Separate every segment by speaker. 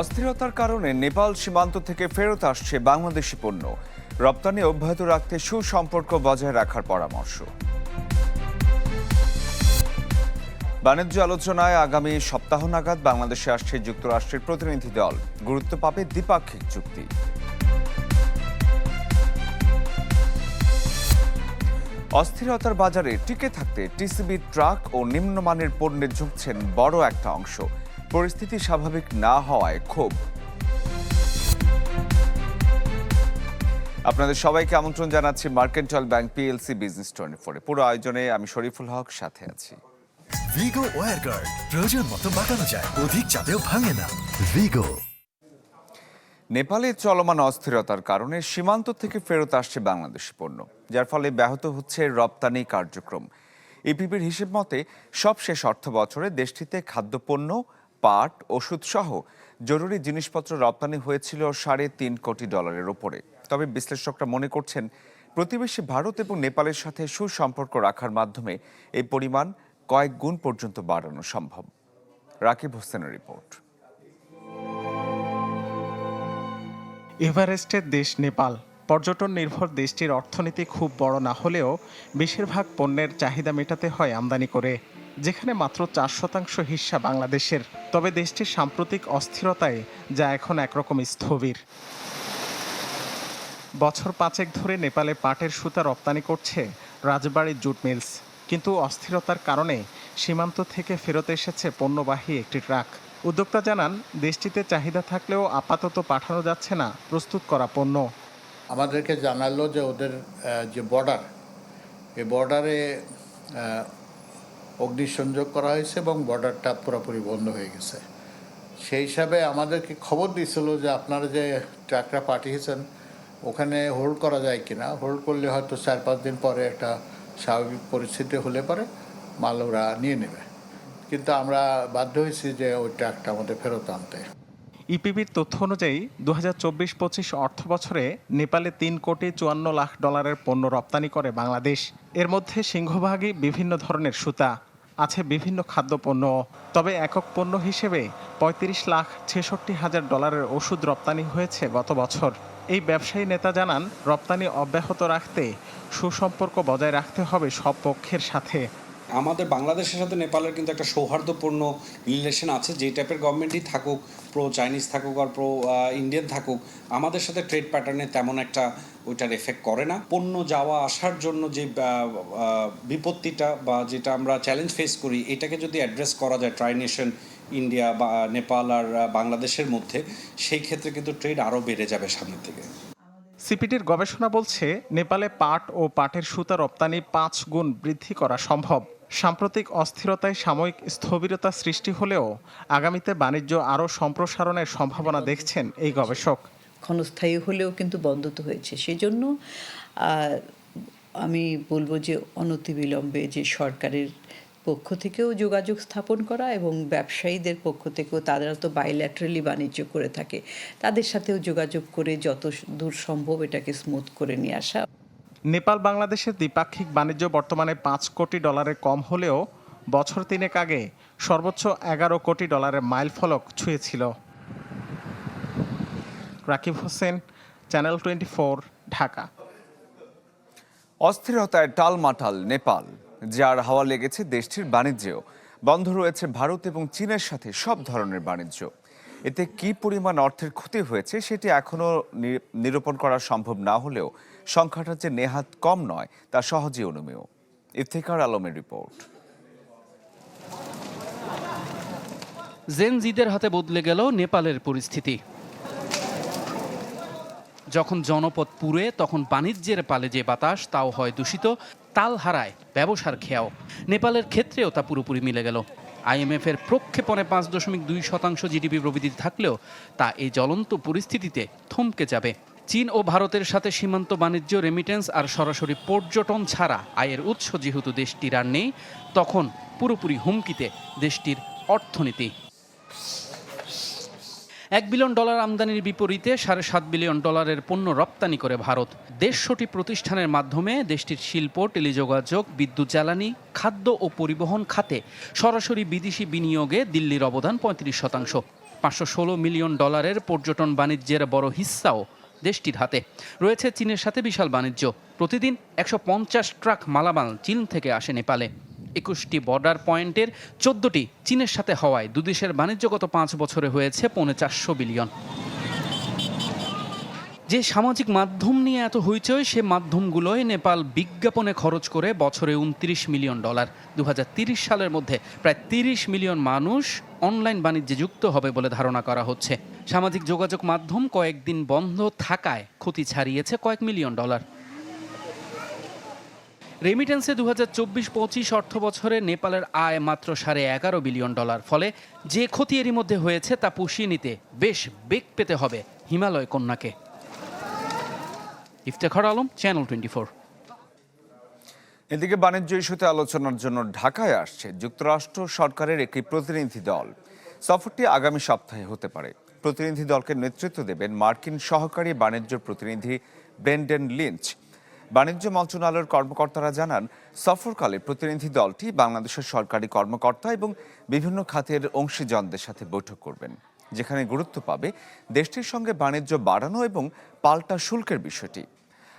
Speaker 1: অস্থিরতার কারণে নেপাল সীমান্ত থেকে ফেরত আসছে বাংলাদেশি পণ্য। রপ্তানি অব্যাহত রাখতে সুসম্পর্ক বজায় রাখার পরামর্শ। বাণিজ্য আলোচনায় আগামী সপ্তাহ নাগাদ বাংলাদেশে আসছে যুক্তরাষ্ট্রের প্রতিনিধি দল। গুরুত্ব পাবে দ্বিপাক্ষিক চুক্তি। অস্থিরতার বাজারে টিকে থাকতে টিসিবি ট্রাক ও নিম্নমানের পণ্যে ঝুঁকছেন বড় একটা অংশ। পরিস্থিতি স্বাভাবিক না হওয়ায় ক্ষোভ। আপনাদের সবাইকে আমন্ত্রণ জানাচ্ছি Mercantile Bank PLC business twenty ফোরে। পুরো আয়োজনে আমি শরীফুল হক সাথে আছি।
Speaker 2: ভিগো ওয়ার গার্ড প্রয়োজন মতো বাঁকানো যায় অধিক চাপেও ভাঙে না। ভিগো
Speaker 1: নেপালে চলমান অস্থিরতার কারণে সীমান্ত থেকে ফেরত আসছে বাংলাদেশি পণ্য যার ফলে ব্যাহত হচ্ছে রপ্তানি কার্যক্রম। ইপিবির হিসেব মতে সবশেষ অর্থ বছরে দেশটিতে খাদ্যপণ্য পাট ওষুধ সহ জরুরি জিনিসপত্র রপ্তানি হয়েছিল সাড়ে তিন কোটি ডলারের ওপরে তবে বিশ্লেষকরা মনে করছেন, প্রতিবেশী ভারত এবং নেপালের সাথে সুসম্পর্ক রাখার মাধ্যমে এই পরিমাণ কয়েক গুণ পর্যন্ত বাড়ানো সম্ভব। রাকিব হোসেনের রিপোর্ট।
Speaker 3: এভারেস্টের দেশ নেপাল পর্যটন নির্ভর দেশটির অর্থনীতি খুব বড় না হলেও বেশিরভাগ পণ্যের চাহিদা মেটাতে হয় আমদানি করে। যেখানে মাত্র চার শতাংশ হিস্সা বাংলাদেশের। তবে দেশটির সাম্প্রতিক অস্থিরতায় যা এখন একরকম স্থবির। বছর পাঁচেক ধরে নেপালে পাটের সুতা রপ্তানি করছে রাজবাড়ী জুট মিলস। কিন্তু অস্থিরতার কারণে সীমান্ত থেকে ফেরত এসেছে পণ্যবাহী একটি ট্রাক। উদ্যোক্তা জানান, দেশটিতে চাহিদা থাকলেও আপাতত পাঠানো যাচ্ছে না, প্রস্তুত করা পণ্য।
Speaker 4: আমাদেরকে জানালো যে ওদের যে বর্ডার এই বর্ডারে অগ্নিসংযোগ করা হয়েছে এবং বর্ডারটা পুরোপুরি বন্ধ হয়ে গেছে। সেই হিসাবে আমাদেরকে খবর দিয়েছিল যে আপনারা যে ট্রাকটা পাঠিয়েছেন, ওখানে হোল্ড করা যায় কি না হোল্ড করলে হয়তো চার পাঁচ দিন পরে একটা স্বাভাবিক পরিস্থিতি হলে পরে মাল ওরা নিয়ে নেবে। কিন্তু আমরা বাধ্য হয়েছি যে ওই ট্রাকটা আমাদের ফেরত আনতে।
Speaker 3: ইপিবির তথ্য অনুযায়ী দু হাজার চব্বিশ পঁচিশ অর্থ বছরে নেপালে তিন কোটি চুয়ান্ন লাখ ডলারের পণ্য রপ্তানি করে বাংলাদেশ। এর মধ্যে সিংহভাগই বিভিন্ন ধরনের সুতা, আছে বিভিন্ন খাদ্যপণ্য। তবে একক পণ্য হিসেবে পঁয়ত্রিশ লাখ ছেষট্টি হাজার ডলারের ওষুধ রপ্তানি হয়েছে গত বছর। এই ব্যবসায়ী নেতা জানান, রপ্তানি অব্যাহত রাখতে সুসম্পর্ক বজায় রাখতে হবে সব পক্ষের সাথে।
Speaker 5: আমাদের বাংলাদেশের সাথে নেপালের কিন্তু একটা সৌহার্দ্যপূর্ণ রিলেশন আছে। যে টাইপের গভর্নমেন্টই থাকুক প্রো চাইনিজ থাকুক আর প্রো ইন্ডিয়ান থাকুক, আমাদের সাথে ট্রেড প্যাটার্নে তেমন একটা ওইটার এফেক্ট করে না। পণ্য যাওয়া আসার জন্য যে বিপত্তিটা বা যেটা আমরা চ্যালেঞ্জ ফেস করি, এটাকে যদি অ্যাড্রেস করা যায় ট্রাই নেশন ইন্ডিয়া বা নেপাল আর বাংলাদেশের মধ্যে, সেই ক্ষেত্রে কিন্তু ট্রেড আরও বেড়ে যাবে সামনের থেকে
Speaker 3: সিপিটির গবেষণা বলছে, নেপালে পাট ও পাটের সুতা রপ্তানি পাঁচ গুণ বৃদ্ধি করা সম্ভব। সাম্প্রতিক অস্থিরতায় সাময়িক স্থবিরতা সৃষ্টি হলেও আগামীতে বাণিজ্য আরও সম্প্রসারণের সম্ভাবনা দেখছেন এই গবেষক।
Speaker 6: ক্ষণস্থায়ী হলেও কিন্তু বন্ধ তো হয়েছে। সেই জন্য আমি বলব যে অনতিবিলম্বে যে সরকারের পক্ষ থেকেও যোগাযোগ স্থাপন করা এবং ব্যবসায়ীদের পক্ষ থেকেও তারা তো বাইল্যাটারালি বাণিজ্য করে থাকে। তাদের সাথেও যোগাযোগ করে যত দূর সম্ভব এটাকে স্মুথ করে নিয়ে আসা।
Speaker 3: নেপাল বাংলাদেশের দ্বিপাক্ষিক বাণিজ্য বর্তমানে পাঁচ কোটি ডলারের কম হলেও বছর তিনেক আগে সর্বোচ্চ এগারো কোটি ডলারের মাইল ফলক ছুঁয়েছিল। Rakib Hossain channel twenty Dhaka.
Speaker 1: অস্থিরতায় টালমাটাল নেপাল। যার হাওয়া লেগেছে দেশটির বাণিজ্যেও। বন্ধ রয়েছে ভারত এবং চীনের সাথে সব ধরনের বাণিজ্য। এতে কি পরিমাণ অর্থের ক্ষতি হয়েছে সেটি এখনও নিরূপণ করা সম্ভব না হলেও সংখ্যাটা যে নেহাত কম নয় তা সহজেই অনুমেয়। ইফতেখার আলমের রিপোর্ট।
Speaker 7: জেন জিদের হাতে বদলে গেল নেপালের পরিস্থিতি। যখন জনপদ পুড়ে তখন বাণিজ্যের পালে যে বাতাস, তাও হয় দূষিত, তাল হারায় ব্যবসার খেয়াও। নেপালের ক্ষেত্রেও তা পুরোপুরি মিলে গেল। আইএমএফ এর প্রক্ষেপণে পাঁচ দশমিক দুই শতাংশ জিডিপি প্রবৃদ্ধি থাকলেও তা এই জ্বলন্ত পরিস্থিতিতে থমকে যাবে। চীন ও ভারতের সাথে সীমান্ত বাণিজ্য রেমিটেন্স আর সরাসরি পর্যটন ছাড়া আয়ের উৎস যেহেতু দেশটির আর নেই, তখন পুরোপুরি হুমকিতে দেশটির অর্থনীতি। এক বিলিয়ন ডলার আমদানির বিপরীতে সাড়ে সাত বিলিয়ন ডলারের পণ্য রপ্তানি করে ভারত। দেড়শোটি প্রতিষ্ঠানের মাধ্যমে দেশটির শিল্প, টেলিযোগাযোগ, বিদ্যুৎ জ্বালানি, খাদ্য ও পরিবহন খাতে সরাসরি বিদেশি বিনিয়োগে দিল্লির অবদান পঁয়ত্রিশ শতাংশ। পাঁচশো ষোলো মিলিয়ন ডলারের পর্যটন বাণিজ্যের বড় হিস্সাও দেশটির হাতে। রয়েছে চীনের সাথে বিশাল বাণিজ্য। প্রতিদিন একশো পঞ্চাশ ট্রাক মালামাল চীন থেকে আসে নেপালে। একুশটি বর্ডার পয়েন্টের চোদ্দটি চীনের সাথে হওয়ায় দুদেশের বাণিজ্য গত পাঁচ বছরে হয়েছে পৌনে চারশো বিলিয়ন। যে সামাজিক মাধ্যম নিয়ে এত হইচই, সে মাধ্যমগুলোয় নেপাল বিজ্ঞাপনে খরচ করে বছরে উনত্রিশ মিলিয়ন ডলার। দু সালের মধ্যে প্রায় তিরিশ মিলিয়ন মানুষ অনলাইন বাণিজ্যে যুক্ত হবে বলে ধারণা করা হচ্ছে। সামাজিক যোগাযোগ মাধ্যম কয়েকদিন বন্ধ থাকায় ক্ষতি ছাড়িয়েছে কয়েক মিলিয়ন ডলার। রেমিটেন্সে দু হাজার চব্বিশ পঁচিশ অর্থ বছরে নেপালের আয় মাত্র সাড়ে এগারো বিলিয়ন ডলার। ফলে যে ক্ষতি এরই মধ্যে হয়েছে তা পুষিয়ে নিতে বেশ বেগ পেতে হবে হিমালয় কন্যাকে। Iftekhar Alam channel twenty four
Speaker 1: এদিকে বাণিজ্য ইস্যুতে আলোচনার জন্য ঢাকায় আসছে যুক্তরাষ্ট্র সরকারের একটি প্রতিনিধি দল। সফরটি আগামী সপ্তাহে হতে পারে। প্রতিনিধি দলকে নেতৃত্ব দেবেন মার্কিন সহকারী বাণিজ্য প্রতিনিধি ব্রেন্ডেন লিঞ্চ। বাণিজ্য মন্ত্রণালয়ের কর্মকর্তারা জানান, সফরকালে প্রতিনিধি দলটি বাংলাদেশের সরকারি কর্মকর্তা এবং বিভিন্ন খাতের অংশীজনদের সাথে বৈঠক করবেন, যেখানে গুরুত্ব পাবে দেশটির সঙ্গে বাণিজ্য বাড়ানো এবং পাল্টা শুল্কের বিষয়টি।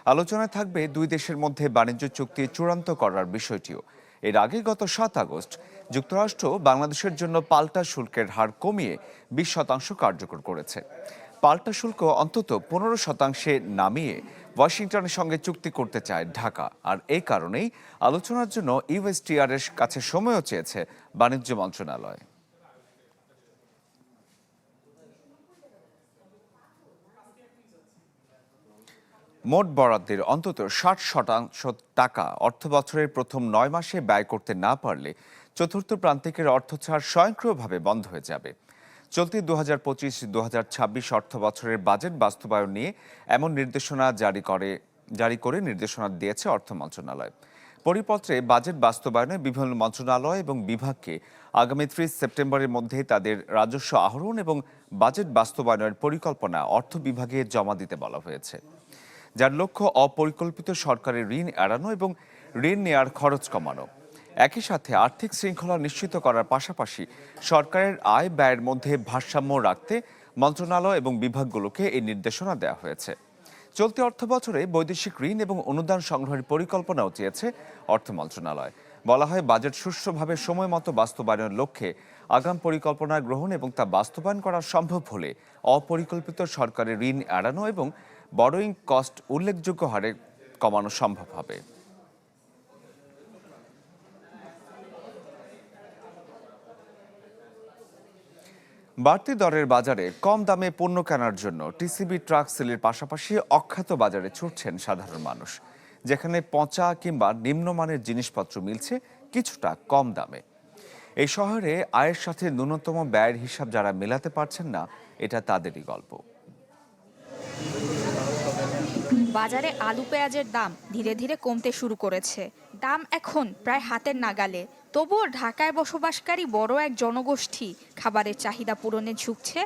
Speaker 1: আলোচনায় থাকবে দুই দেশের মধ্যে বাণিজ্য চুক্তি চূড়ান্ত করার বিষয়টিও। এর আগে গত সাত আগস্ট যুক্তরাষ্ট্র বাংলাদেশের জন্য পাল্টা শুল্কের হার কমিয়ে বিশ শতাংশ কার্যকর করেছে। পাল্টা শুল্ক অন্তত পনেরো শতাংশে নামিয়ে ওয়াশিংটনের সঙ্গে চুক্তি করতে চায় ঢাকা। আর এই কারণেই আলোচনার জন্য ইউএসটিআর এর কাছে সময়ও চেয়েছে বাণিজ্য মন্ত্রণালয়। মোট বরাদ্দের অন্তত ষাট শতাংশ টাকা অর্থ বছরের প্রথম নয় মাসে ব্যয় করতে না পারলে চতুর্থ প্রান্তিকের অর্থ ছাড় স্বয়ংক্রিয়ভাবে বন্ধ হয়ে যাবে। চলতি দু হাজার পঁচিশ দু হাজার ছাব্বিশ অর্থ বছরের বাজেট বাস্তবায়ন নিয়ে এমন নির্দেশনা জারি করে জারি করে নির্দেশনা দিয়েছে অর্থ মন্ত্রণালয়। পরিপত্রে বাজেট বাস্তবায়নে বিভিন্ন মন্ত্রণালয় এবং বিভাগকে আগামী ত্রিশ সেপ্টেম্বরের মধ্যে তাদের রাজস্ব আহরণ এবং বাজেট বাস্তবায়নের পরিকল্পনা অর্থ বিভাগে জমা দিতে বলা হয়েছে। যার লক্ষ্য অপরিকল্পিত সরকারের ঋণ এড়ানো এবং ঋণ নেয়ার খরচ কমানো। একই সাথে আর্থিক শৃঙ্খলা নিশ্চিত করার পাশাপাশি সরকারের আয় ব্যয়ের মধ্যে ভারসাম্য রাখতে মন্ত্রণালয় এবং বিভাগগুলোকে এই নির্দেশনা দেওয়া হয়েছে। চলতি অর্থ বছরে বৈদেশিক ঋণ এবং অনুদান সংগ্রহের পরিকল্পনাও চেয়েছে অর্থ মন্ত্রণালয়। বলা হয়, বাজেট সুষ্ঠুভাবে সময় মতো বাস্তবায়নের লক্ষ্যে আগাম পরিকল্পনা গ্রহণ এবং তা বাস্তবায়ন করা সম্ভব হলে অপরিকল্পিত সরকারের ঋণ এড়ানো এবং বড়োইং কস্ট উল্লেখযোগ্য হারে কমানো সম্ভব হবে। বাড়তি দরের বাজারে কম দামে পণ্য কেনার জন্য টিসিবি ট্রাক সেলের পাশাপাশি অখ্যাত বাজারে ছুটছেন সাধারণ মানুষ। যেখানে পচা কিংবা নিম্নমানের জিনিসপত্র মিলছে কিছুটা কম দামে। এই শহরে আয়ের সাথে ন্যূনতম ব্যয়ের হিসাব যারা মেলাতে পারছেন না, এটা তাদেরই গল্প।
Speaker 8: বাজারে আলু পেঁয়াজের দাম ধীরে ধীরে কমতে শুরু করেছে। দাম এখন প্রায় হাতের নাগালে। তবুও ঢাকায় বসবাসকারী বড় এক জনগোষ্ঠী খাবারের চাহিদা পূরণে ঝুঁকছে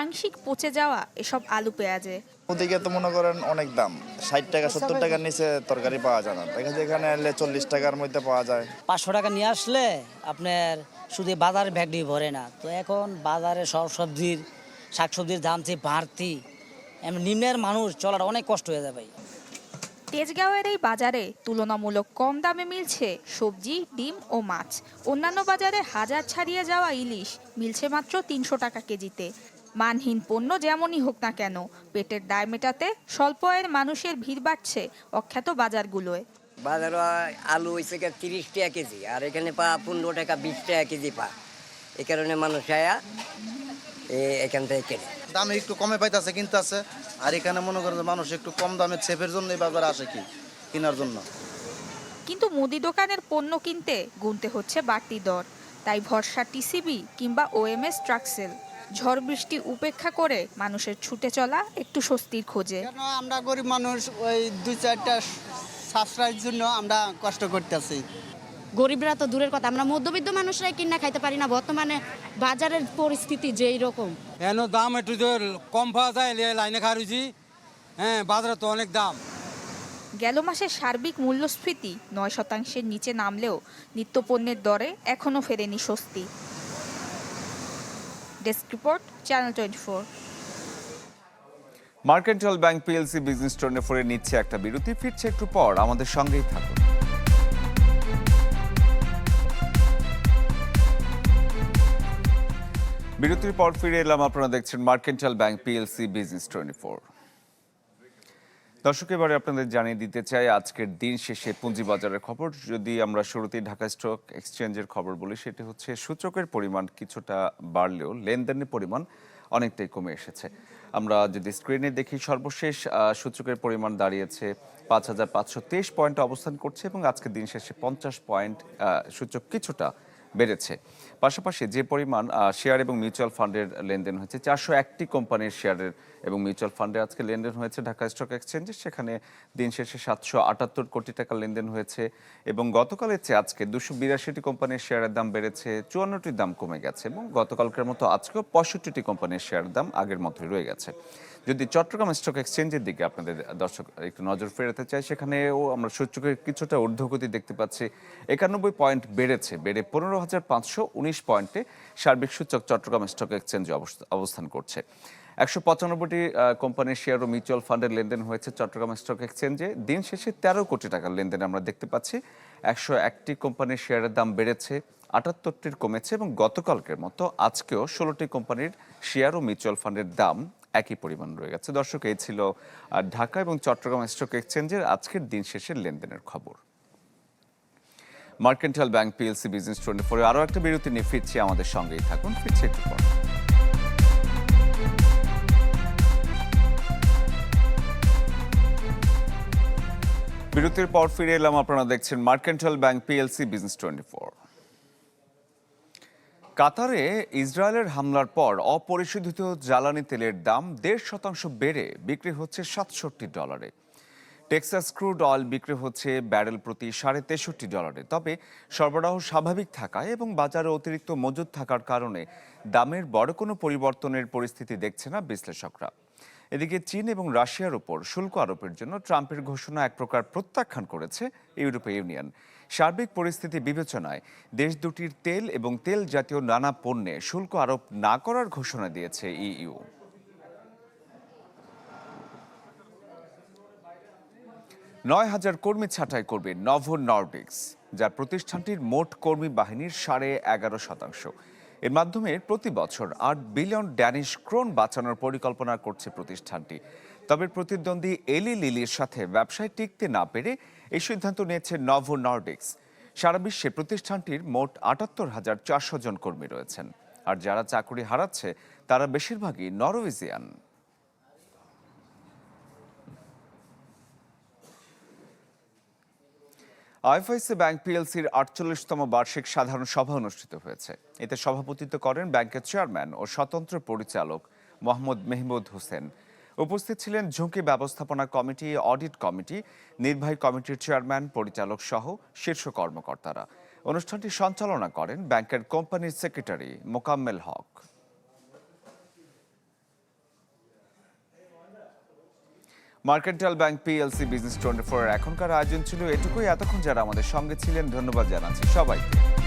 Speaker 8: আংশিক পচে যাওয়া এসব আলু পেঁয়াজে।
Speaker 9: ওদিকে তো মনে করেন অনেক দাম ষাট টাকা সত্তর টাকার নিচে তরকারি পাওয়া যায় না। দেখা যায় এখানে এলে চল্লিশ টাকার মধ্যে পাওয়া যায়।
Speaker 10: পাঁচশো টাকা নিয়ে আসলে আপনার শুধু বাজার ব্যাগটি ভরে না। তো এখন বাজারে সব সবজির শাকসবজির দাম যে বাড়তি এমন নিম্নের মানুষ চলাটা অনেক কষ্ট হয়ে যায় ভাই।
Speaker 8: তেজগাঁওয়ের এই বাজারে তুলনামূলক কম দামে মিলছে সবজি ডিম ও মাছ। অন্যান্য বাজারে হাজার ছাড়িয়ে যাওয়া ইলিশ মিলছে মাত্র তিনশো টাকা কেজিতে। মানহীন পণ্য যেমনই হোক না কেন পেটের দায় মেটাতে স্বল্প আয়ের মানুষের ভিড় বাড়ছে অখ্যাত বাজারগুলোয়।
Speaker 11: বাজারে আলু হয়েছে তিরিশ টাকা কেজি আর এখানে পা পনেরো টাকা বিশ টাকা কেজি পা। এই কারণে মানুষ আয়া এ- এখান থেকে কেনে।
Speaker 9: দামে একটু কমে পাইতেছে কিনতে আছে আর এখানে মনে করেন যে মানুষ একটু কম দামে ছেপের জন্য এই বাজারে আসে কি? কেনার জন্য।
Speaker 8: কিন্তু মুদি দোকানের পণ্য কিনতে গুনতে হচ্ছে বাড়তি দর। তাই ভরসা টিসিবি কিংবা ওএমএস ট্রাকসেল ঝড় বৃষ্টি উপেক্ষা করে মানুষের ছুটে চলা একটু স্বস্তির খোঁজে।
Speaker 12: আমরা গরিব মানুষ ওই দুই চারটা সাশ্রয়ের জন্য আমরা কষ্ট করতেছি।
Speaker 13: গরিবরা তো দূরের কথা। আমরা মধ্যবিত্ত মানুষরাই কিনা খাইতে পারি না। বর্তমানে বাজারের পরিস্থিতি যেই রকম
Speaker 12: কেন দাম একটু যে কম পাওয়া যায় লাইনে খারুছি হ্যাঁ বাজারে তো অনেক দাম।
Speaker 8: গেল মাসে সার্বিক মূল্যস্ফীতি নয় শতাংশের নিচে নামলেও নিত্যপণ্যের দরে এখনও ফেরেনি স্বস্তি। Desk report channel twenty four.
Speaker 1: Mercantile Bank PLC business twenty ফোরে নিচ্ছে একটা বিরতি। ফিরছে একটু পর। আমাদের সঙ্গেই থাকুন। বিরতির পর ফিরে এলাম, আপনারা দেখছেন Mercantile Bank PLC business twenty four. দর্শক, এবারে আপনাদের জানিয়ে দিতে চাই, আজকের দিন শেষে পুঁজিবাজারের খবর। যদি আমরা শুরুতেই ঢাকা স্টক এক্সচেঞ্জের খবর বলি, সেটি হচ্ছে সূচকের পরিমাণ কিছুটা বাড়লেও লেনদেনের পরিমাণ অনেকটাই কমে এসেছে। আমরা যদি স্ক্রিনে দেখি, সর্বশেষ সূচকের পরিমাণ দাঁড়িয়েছে পাঁচ হাজার পাঁচশো তেইশ পয়েন্টে অবস্থান করছে এবং আজকের দিন শেষে পঞ্চাশ পয়েন্ট সূচক কিছুটা বেড়েছে। পাশাপাশি যে পরিমাণ শেয়ার এবং মিউচুয়াল ফান্ডের লেনদেন হয়েছে, চারশো একটি কোম্পানির শেয়ারের এবং মিউচুয়াল ফান্ডে আজকে লেনদেন হয়েছে ঢাকা স্টক এক্সচেঞ্জে সেখানে দিন শেষে সাতশো আটাত্তর কোটি টাকা লেনদেন হয়েছে এবং গতকালের চেয়ে আজকে দুশো বিরাশিটি কোম্পানির শেয়ারের দাম বেড়েছে চুয়ান্নটির দাম কমে গেছে এবং গতকালকের মতো আজকেও পঁয়ষট্টিটি কোম্পানির শেয়ারের দাম আগের মতোই রয়ে গেছে। যদি চট্টগ্রাম স্টক এক্সচেঞ্জের দিকে আপনাদের দর্শক একটু নজর ফেরাতে চাই সেখানেও আমরা সূচকের কিছুটা ঊর্ধ্বগতি দেখতে পাচ্ছি। একানব্বই পয়েন্ট বেড়েছে, বেড়ে পনেরো হাজার পাঁচশো উনিশ পয়েন্টে সার্বিক সূচক চট্টগ্রাম স্টক এক্সচেঞ্জে অবস্থ- অবস্থান করছে। একশো পঁচানব্বইটি কোম্পানির শেয়ার ও মিউচুয়াল ফান্ডের লেনদেন হয়েছে চট্টগ্রাম স্টক এক্সচেঞ্জে। দিন শেষে তেরো কোটি টাকার লেনদেন আমরা দেখতে পাচ্ছি। একশো একটি কোম্পানির শেয়ারের দাম বেড়েছে, আটাত্তরটির কমেছে এবং গতকালকের মতো আজকেও ষোলোটি কোম্পানির শেয়ার ও মিউচুয়াল ফান্ডের দাম একই পরিমাণ রয়ে গেছে। দর্শক, এই ছিল ঢাকা এবং চট্টগ্রাম স্টক এক্সচেঞ্জের আজকের দিন শেষের লেনদেনের খবর। Mercantile Bank PLC business twenty ফোরে আরও একটা বিরতি নিয়ে ফিরছি আমাদের সঙ্গেই থাকুন। ফিরছি একটু পর। বিরতির পর ফিরে এলাম, আপনারা দেখছেন Mercantile Bank PLC business twenty four. কাতারে ইসরায়েলের হামলার পর অপরিশোধিত জ্বালানি তেলের দাম দেড় শতাংশ বেড়ে, বিক্রি হচ্ছে সাতষট্টি ডলারে। টেক্সাস ক্রুড অয়েল বিক্রি হচ্ছে ব্যারেল প্রতি সাড়ে তেষট্টি ডলারে। তবে সরবরাহ স্বাভাবিক থাকায় এবং বাজারে অতিরিক্ত মজুদ থাকার কারণে দামের বড় কোনো পরিবর্তনের পরিস্থিতি দেখছে না বিশ্লেষকরা। এদিকে চীন এবং রাশিয়ার উপর শুল্ক আরোপের জন্য ট্রাম্পের ঘোষণা এক প্রকার প্রত্যাখ্যান করেছে ইউরোপীয় ইউনিয়ন। সার্বিক পরিস্থিতি বিবেচনায় দেশ দুটির তেল এবং তেল জাতীয় নানা পণ্যে শুল্ক আরোপ না করার ঘোষণা দিয়েছে ইইউ। নয় হাজার কর্মী ছাঁটাই করবে নভো নর্ডিক্স যার প্রতিষ্ঠানটির মোট কর্মী বাহিনীর সাড়ে এগারো শতাংশ। এর মাধ্যমে প্রতি বছর আট বিলিয়ন ড্যানিশ ক্রোন বাঁচানোর পরিকল্পনা করছে প্রতিষ্ঠানটি। তবে প্রতিদ্বন্দ্বী এলি লিলির সাথে ব্যবসায় টিকতে না পেরে এই সিদ্ধান্ত নিয়েছে নভো নর্ডিক্স। সারা বিশ্বে প্রতিষ্ঠানটির মোট আটাত্তর হাজার চারশো জন কর্মী রয়েছেন। আর যারা চাকরি হারাচ্ছে, তারা বেশিরভাগই নরওয়েজিয়ান। আইএফআইসি ব্যাংক পিএলসির আটচল্লিশতম বার্ষিক সাধারণ সভা অনুষ্ঠিত হয়েছে। এতে সভাপতিত্ব করেন ব্যাংকের চেয়ারম্যান ও স্বতন্ত্র পরিচালক মোহাম্মদ মেহমুদ হোসেন। উপস্থিত ছিলেন ঝুঁকি ব্যবস্থাপনা কমিটি, অডিট কমিটি, নির্বাহী কমিটির চেয়ারম্যান, পরিচালক সহ শীর্ষ কর্মকর্তারা। অনুষ্ঠানটি সঞ্চালনা করেন ব্যাংকের কোম্পানির secretary Mokammel Haque. Mercantile bank PLC business twenty four এখনকার আয়োজন ছিল এটুকুই। এতক্ষণ যারা আমাদের সঙ্গে ছিলেন, ধন্যবাদ জানাচ্ছি সবাইকে।